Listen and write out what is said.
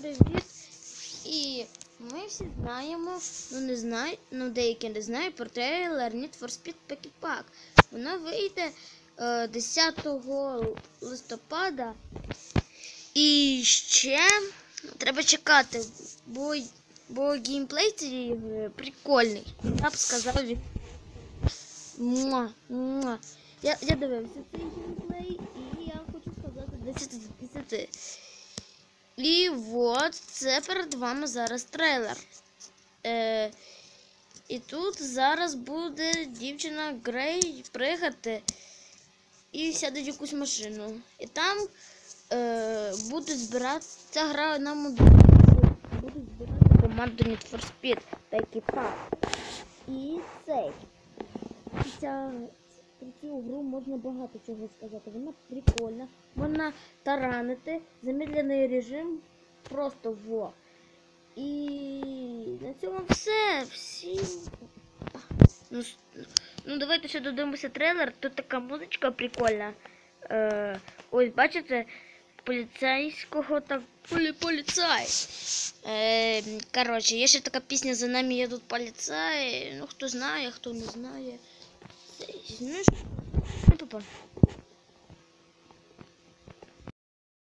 привіт! І ми всі знаємо, ну не знаю, ну деякі не знають про трейлер Need for Speed Peki Pack. Воно вийде е, 10 листопада. І ще треба чекати, бо, бо геймплей цієї ігри прикольний. Я б сказав від. Муа, муа. Я, я дивився цей геймплей і я хочу сказати 10 з 10. І от це перед вами зараз трейлер. Е, і тут зараз буде дівчина Грей пригати і сяде в якусь машину. І там е, будуть збирати ця гра нам будуть збирати команду Need for Speed та екіпаж. І цей. Ця, про цю гру можна багато чого сказати. Вона прикольна, можна таранити, замедлений режим просто во. І на цьому все. Всім. Ну, ну давайте ще додивимося трейлер. Тут така музичка прикольна. Е, ось бачите, поліцейського так полі поліцай. Е, коротше, є ще така пісня за нами їдуть поліцаї. Ну хто знає, хто не знає. Що? ну, папа.